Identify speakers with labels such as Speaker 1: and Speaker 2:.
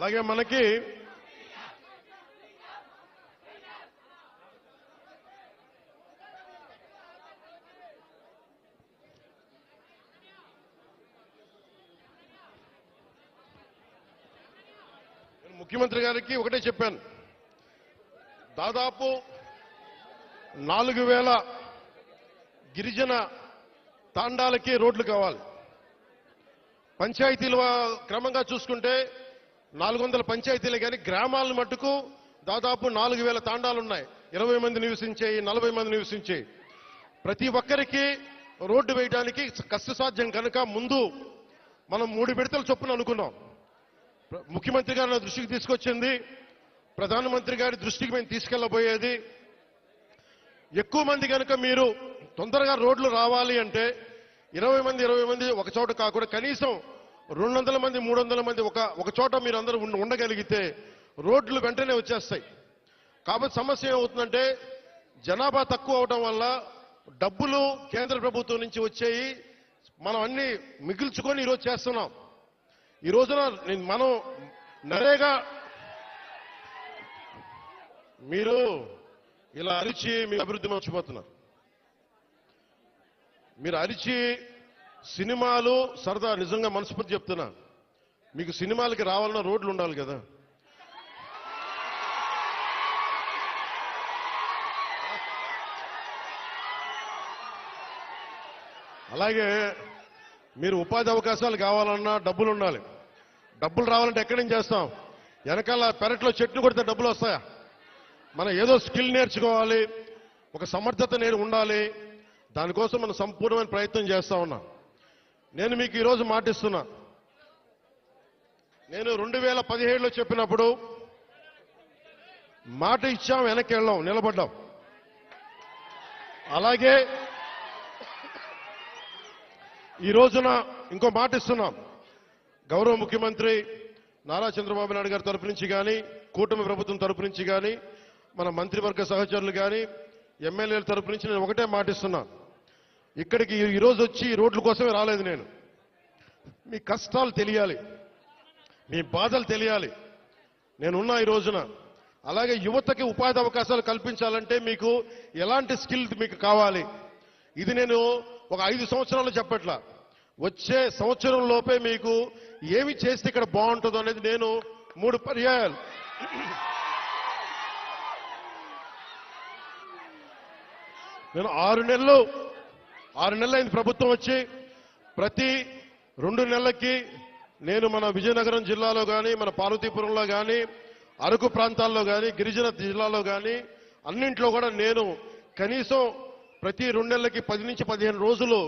Speaker 1: అలాగే మనకి నేను ముఖ్యమంత్రి గారికి ఒకటే చెప్పాను. దాదాపు నాలుగు వేల గిరిజన తాండాలకి రోడ్లు కావాలి. పంచాయతీలు క్రమంగా చూసుకుంటే నాలుగు వందల పంచాయతీలు కానీ గ్రామాల మట్టుకు దాదాపు నాలుగు వేల తాండాలు ఉన్నాయి ఇరవై మంది నివసించే నలభై మంది నివసించే ప్రతి ఒక్కరికి రోడ్డు వేయడానికి కష్టసాధ్యం కనుక ముందు మనం మూడు విడతల చొప్పున అనుకున్నాం. ముఖ్యమంత్రి గారు నా దృష్టికి తీసుకొచ్చింది. ప్రధానమంత్రి గారి దృష్టికి మేము తీసుకెళ్ళబోయేది ఎక్కువ మంది కనుక మీరు తొందరగా రోడ్లు రావాలి అంటే ఇరవై మంది ఇరవై మంది ఒక చోట కాకుండా కనీసం రెండు వందల మంది మూడు వందల మంది ఒక ఒక చోట మీరు అందరూ ఉండగలిగితే రోడ్లు వెంటనే వచ్చేస్తాయి. కాబట్టి సమస్య ఏమవుతుందంటే జనాభా తక్కువ అవడం వల్ల డబ్బులు కేంద్ర ప్రభుత్వం నుంచి వచ్చేయి. మనం అన్ని మిగిల్చుకొని ఈరోజు చేస్తున్నాం. ఈ రోజున నేను- మనం నరేగా మీరు ఇలా అరిచి మీ అభివృద్ధి మర్చిపోతున్నారు. మీరు అరిచి సినిమాలు సరదా నిజంగా మనస్ఫూర్తి చెప్తున్నా. మీకు సినిమాలకి రావాలన్నా రోడ్లు ఉండాలి కదా. అలాగే మీరు ఉపాధి అవకాశాలు కావాలన్నా డబ్బులు ఉండాలి. డబ్బులు రావాలంటే ఎక్కడి నుంచి చేస్తాం? వెనకాల పెరట్లో చెట్లు కొడితే డబ్బులు వస్తాయా? మనం ఏదో స్కిల్ నేర్చుకోవాలి ఒక సమర్థత నేను ఉండాలి. దానికోసం మనం సంపూర్ణమైన ప్రయత్నం చేస్తా ఉన్నాం. నేను మీకు ఈరోజు మాటిస్తున్నా. నేను రెండు వేల పదిహేడులో చెప్పినప్పుడు మాట ఇచ్చాం వెనక్కి వెళ్ళాం నిలబడ్డాం. అలాగే ఈ రోజున ఇంకో మాట ఇస్తున్నాం. గౌరవ ముఖ్యమంత్రి నారా చంద్రబాబు నాయుడు గారి తరపు నుంచి కానీ కూటమి ప్రభుత్వం తరపు నుంచి కానీ మన మంత్రివర్గ సహచరులు కానీ ఎమ్మెల్యేల తరపు నుంచి నేను ఒకటే మాటిస్తున్నాను ఇక్కడికి ఈరోజు వచ్చి రోడ్ల కోసమే రాలేదు నేను. మీ కష్టాలు తెలియాలి. మీ బాధలు తెలియాలి. నేనున్నా ఈ రోజున. అలాగే యువతకి ఉపాధి అవకాశాలు కల్పించాలంటే మీకు ఎలాంటి స్కిల్ మీకు కావాలి? ఇది నేను ఒక ఐదు సంవత్సరాలు చెప్పట్లా. వచ్చే సంవత్సరం లోపే మీకు ఏమి చేస్తే ఇక్కడ బాగుంటుందో అనేది నేను మూడు పర్యాయాలు. నేను ఆరు నెలలు ఆరు నెలలైంది ప్రభుత్వం వచ్చి ప్రతి రెండు నెలలకి నేను మన విజయనగరం జిల్లాలో కానీ మన పార్వతీపురంలో కానీ అరకు ప్రాంతాల్లో కానీ గిరిజన జిల్లాలో కానీ అన్నింట్లో కూడా నేను కనీసం ప్రతి రెండు నెలలకి పది నుంచి పదిహేను రోజులు